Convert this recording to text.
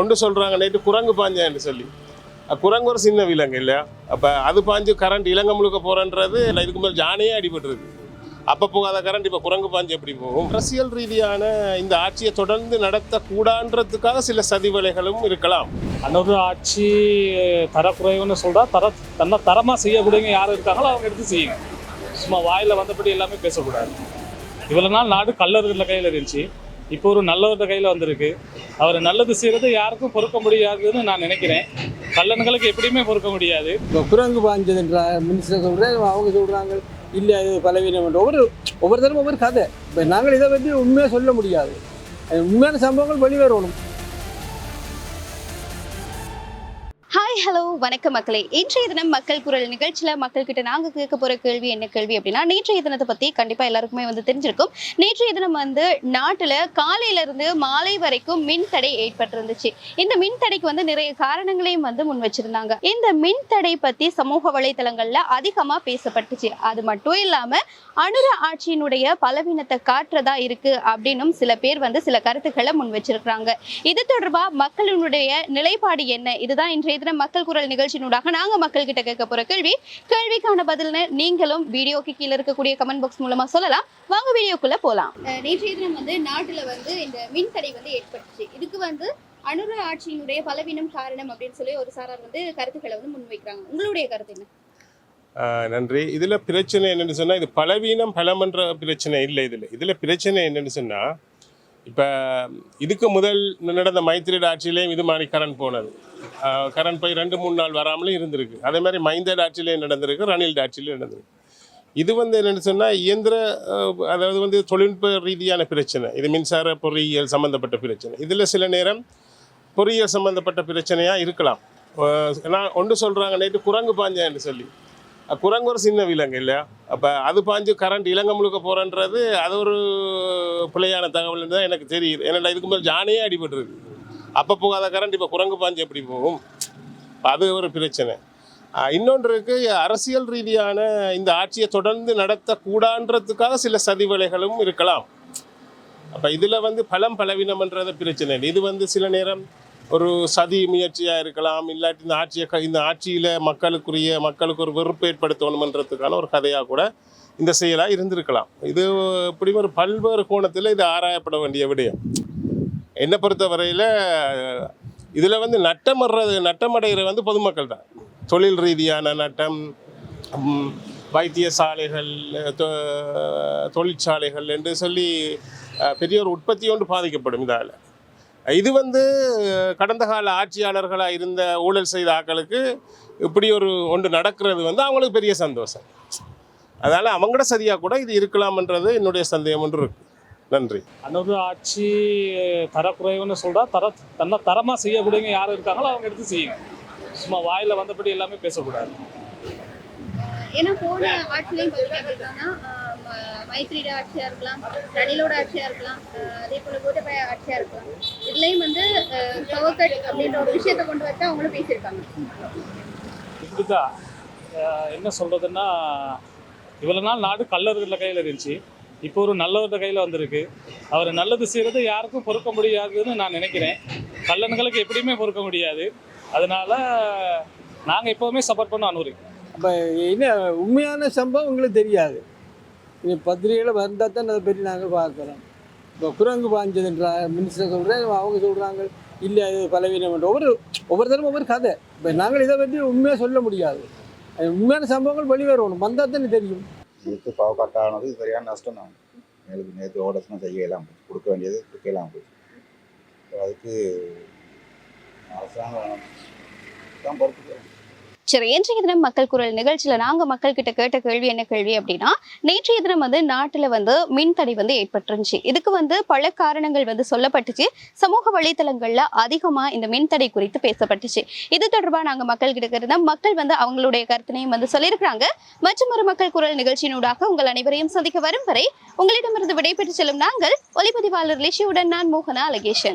ஒன்று சொல்கிறாங்க நைட்டு குரங்கு பாஞ்சான்னு சொல்லி. குரங்கு ஒரு சின்ன விலங்கு இல்லையா? அப்போ அது பாஞ்சு கரண்ட் இலங்கை முழுக்க போகிறன்றது இதுக்கு மேலே ஜானையே அடிபட்டுருக்கு. அப்போ போகாத கரண்ட் இப்போ குரங்கு பாஞ்சு எப்படி போகும்? அரசியல் ரீதியான இந்த ஆட்சியை தொடர்ந்து நடத்தக்கூடான்றதுக்காக சில சதிவலைகளும் இருக்கலாம். அன்னொரு ஆட்சி தரக்குறைவுன்னு சொல்கிறா தர தன்னை தரமாக செய்யக்கூடியவங்க யார் இருக்காங்களோ அவங்க எடுத்து செய்யுங்க. சும்மா வாயில் வந்தபடி எல்லாமே பேசக்கூடாது. இவ்வளோ நாள் நாடு கல்லர்கள் கையில் இருந்துச்சு. இப்போ ஒரு நல்லவர்கிட்ட கையில் வந்திருக்கு. அவர் நல்லது செய்கிறது யாருக்கும் பொறுக்க முடியாதுன்னு நான் நினைக்கிறேன். கல்லன்களுக்கு எப்படியுமே பொறுக்க முடியாது. இப்போ குரங்கு பாஞ்சதுன்ற மினிஸ்டர் சொல்கிறேன் அவங்க சொல்கிறாங்க இல்லை அது பலவீனம் ஒவ்வொரு ஒவ்வொருத்தரும் ஒவ்வொரு கதை. இப்போ நாங்கள் இதை பற்றி உண்மையாக சொல்ல முடியாது. உண்மையான சம்பவங்கள் வெளிவரணும். ஹாய் ஹலோ வணக்கம் மக்களே. இன்றைய தினம் மக்கள் குரல் நிகழ்ச்சியில் மக்கள் கிட்ட நாங்கள் கேட்க போகிற கேள்வி என்ன கேள்வி அப்படின்னா நேற்றைய தினத்தை பற்றி கண்டிப்பாக எல்லாருக்குமே வந்து தெரிஞ்சிருக்கும். நேற்றைய தினம் வந்து நாட்டில் காலையில இருந்து மாலை வரைக்கும் மின் தடை ஏற்பட்டிருந்துச்சு. இந்த மின் தடைக்கு வந்து நிறைய காரணங்களையும் வந்து முன் வச்சிருந்தாங்க. இந்த மின் தடை பற்றி சமூக வலைதளங்களில் அதிகமாக பேசப்பட்டுச்சு. அது மட்டும் இல்லாமல் அனுர ஆட்சியினுடைய பலவீனத்தை காட்டுறதா இருக்கு அப்படின்னும் சில பேர் வந்து சில கருத்துக்களை முன் வச்சிருக்கிறாங்க. இது தொடர்பாக மக்களினுடைய நிலைப்பாடு என்ன? இதுதான் இன்றைய தினம் மக்கள் குரல் நிகழ்ச்சியினூடாக நாங்க மக்கள் கிட்ட கேட்க போற கேள்வி கேள்விக்கான பதில்னு நீங்களும் வீடியோக்கு கீழே இருக்கக்கூடிய கமெண்ட் பாக்ஸ் மூலமா சொல்லலாம். வாங்க வீடியோக்குள்ள போலாம். நேற்றைய தினம் வந்து நாட்டுல வந்து இந்த மின் தடை வந்து ஏற்பட்டுச்சு. இதுக்கு வந்து அனுர ஆட்சியினுடைய பலவீனம் காரணம் அப்படின்னு சொல்லி ஒரு சாரார் வந்து கருத்துக்களை வந்து முன்வைக்கிறாங்க. உங்களுடைய கருத்து என்ன? ஆஹ் நன்றி. இதில் பிரச்சனை என்னன்னு சொன்னால் இது பலவீனம் பலமன்ற பிரச்சனை இல்லை இதில். இதில் பிரச்சனை என்னன்னு சொன்னால் இப்போ இதுக்கு முதல் நடந்த மைத்திரியோட ஆட்சியிலேயும் இது மாதிரி கரண்ட் போனது. கரண்ட் போய் ரெண்டு மூணு நாள் வராமலே இருந்திருக்கு. அதே மாதிரி மைந்தர் ஆட்சியிலேயும் நடந்திருக்கு ரணில் ஆட்சியிலையும் நடந்திருக்கு. இது வந்து என்னென்னு சொன்னால் இயந்திர அதாவது வந்து தொழில்நுட்ப ரீதியான பிரச்சனை. இது மின்சார பொறியியல் சம்மந்தப்பட்ட பிரச்சனை. இதில் சில நேரம் பொறியியல் சம்மந்தப்பட்ட பிரச்சனையாக இருக்கலாம். ஏன்னா நான் ஒன்று சொல்கிறாங்க நைட்டு குரங்கு பாஞ்சான்னு சொல்லி. குரங்கு ஒரு சின்ன விலங்கு இல்லையா? அப்போ அது பாஞ்சு கரண்ட் இலங்கை முழுக்க போகிறன்றது அது ஒரு பிள்ளையான தகவல் தான் எனக்கு தெரியுது. ஏன்னா இதுக்கு மேலே ஜானே அடிபட்டுருக்கு. அப்போ போகாத கரண்ட் இப்போ குரங்கு பாஞ்சு எப்படி போகும்? அது ஒரு பிரச்சனை. இன்னொன்று இருக்குது அரசியல் ரீதியான இந்த ஆட்சியை தொடர்ந்து நடத்தக்கூடான்றதுக்காக சில சதிவலைகளும் இருக்கலாம். அப்போ இதில் வந்து பலம் பலவீனம்ன்றது பிரச்சனை இது வந்து சில நேரம் ஒரு சதி முயற்சியாக இருக்கலாம் இல்லாட்டி இந்த ஆட்சியை க- இந்த ஆட்சியில் மக்களுக்குரிய மக்களுக்கு ஒரு வெறுப்பு ஏற்படுத்தணுமன்றதுக்கான ஒரு கதையாக கூட இந்த செயலாக இருந்திருக்கலாம். இது இப்படி ஒரு பல்வேறு கோணத்தில் இது ஆராயப்பட வேண்டிய விடயம். என்னை பொறுத்த வரையில் இதில் வந்து நட்டமடுறது நட்டமடைகிற வந்து பொதுமக்கள் தான். தொழில் ரீதியான நட்டம் வைத்தியசாலைகள் தொ- தொழிற்சாலைகள் என்று சொல்லி பெரிய ஒரு உற்பத்தி ஒன்று பாதிக்கப்படும் இதால். இது வந்து கடந்த கால ஆட்சியாளர்களாக இருந்த ஊழல் செய்த ஆட்களுக்கு இப்படி ஒரு ஒன்று நடக்கிறது வந்து அவங்களுக்கு பெரிய சந்தோஷம். அதனால் அவங்களோட சரியாக கூட இது இருக்கலாம்ன்றது என்னுடைய சந்தேகம் ஒன்று இருக்கு. நன்றி. அன்னொரு ஆட்சி தரக்குறைவுன்னு சொல்றா தர தன்னை தரமாக செய்யக்கூடியவங்க யார் இருக்காங்களோ அவங்க எடுத்து செய்யுங்க சும்மா வாயில் வந்தபடி எல்லாமே பேசக்கூடாது. ஏன்னா போன ஆட்சிலையும் பார்த்தீங்கன்னா மைத்ரியோட ஆட்சியா இருக்கலாம் ரணிலோட ஆட்சியா இருக்கலாம் அதே போல கோட்டபாய ஆட்சியா இருக்கலாம். இதுலயும் வந்து கவக்கட் அப்படின்ற ஒரு விஷயத்தை கொண்டு வந்து அவங்களும் பேசியிருக்காங்க. இப்படிதான் அஹ் என்ன சொல்றதுன்னா இவ்வளோ நாள் நாடு கல்லர்கள் கையில் இருந்துச்சு. இப்போ ஒரு நல்லவர்கிட்ட கையில் வந்திருக்கு. அவர் நல்லது செய்கிறது யாருக்கும் பொறுக்க முடியாதுன்னு நான் நினைக்கிறேன். கல்லன்களுக்கு எப்படியுமே பொறுக்க முடியாது. அதனால நாங்கள் எப்போவுமே சப்போர்ட் பண்ண அனுரி. அப்போ என்ன உண்மையான சம்பவம் உங்களுக்கு தெரியாது. இது பத்திரிகையில் வந்தால் தான் அதை பற்றி நாங்கள் பார்க்குறோம். இப்போ குரங்கு பாஞ்சதுன்ற மினிஸ்டர் சொல்கிறேன் அவங்க சொல்கிறாங்க இல்லை அது பலவீனம் ஒவ்வொரு ஒவ்வொருத்தரும் ஒவ்வொரு கதை. இப்போ நாங்கள் இதை பற்றி உண்மையாக சொல்ல முடியாது. அது உண்மையான சம்பவங்கள் வெளிவரணும். வந்தால் தானே தெரியும். நேற்று பாவ கட்டானது சரியான நஷ்டம் தான். எங்களுக்கு நேற்று ஓடர்ஸ்லாம் செய்யலாம் கொடுக்க வேண்டியது கொடுக்கலாம் போச்சு. அதுக்கு அரசாங்கம் தான் பொறுத்துக்கிறேன் சரி இன்றைய தினம் மக்கள் குரல் நிகழ்ச்சியில் நாங்கள் மக்கள் கிட்ட கேட்ட கேள்வி என்ன கேள்வி அப்படின்னா நேற்றைய தினம் வந்து நாட்டில் வந்து மின் தடை வந்து ஏற்பட்டுருந்துச்சு. இதுக்கு வந்து பல காரணங்கள் வந்து சொல்லப்பட்டுச்சு. சமூக வலைத்தளங்களில் அதிகமாக இந்த மின் தடை குறித்து பேசப்பட்டுச்சு. இது தொடர்பாக நாங்கள் மக்கள் கிட்ட கேட்டா மக்கள் வந்து அவங்களுடைய கருத்தினையும் வந்து சொல்லியிருக்கிறாங்க. மற்றும் ஒரு மக்கள் குரல் நிகழ்ச்சியினூடாக உங்கள் அனைவரையும் சந்திக்க வரும் வரை உங்களிடமிருந்து விடைபெற்று செல்லும் நாங்கள் ஒளிப்பதிவாளர் லிஷியுடன் நான் மோகனா அலகேஷன்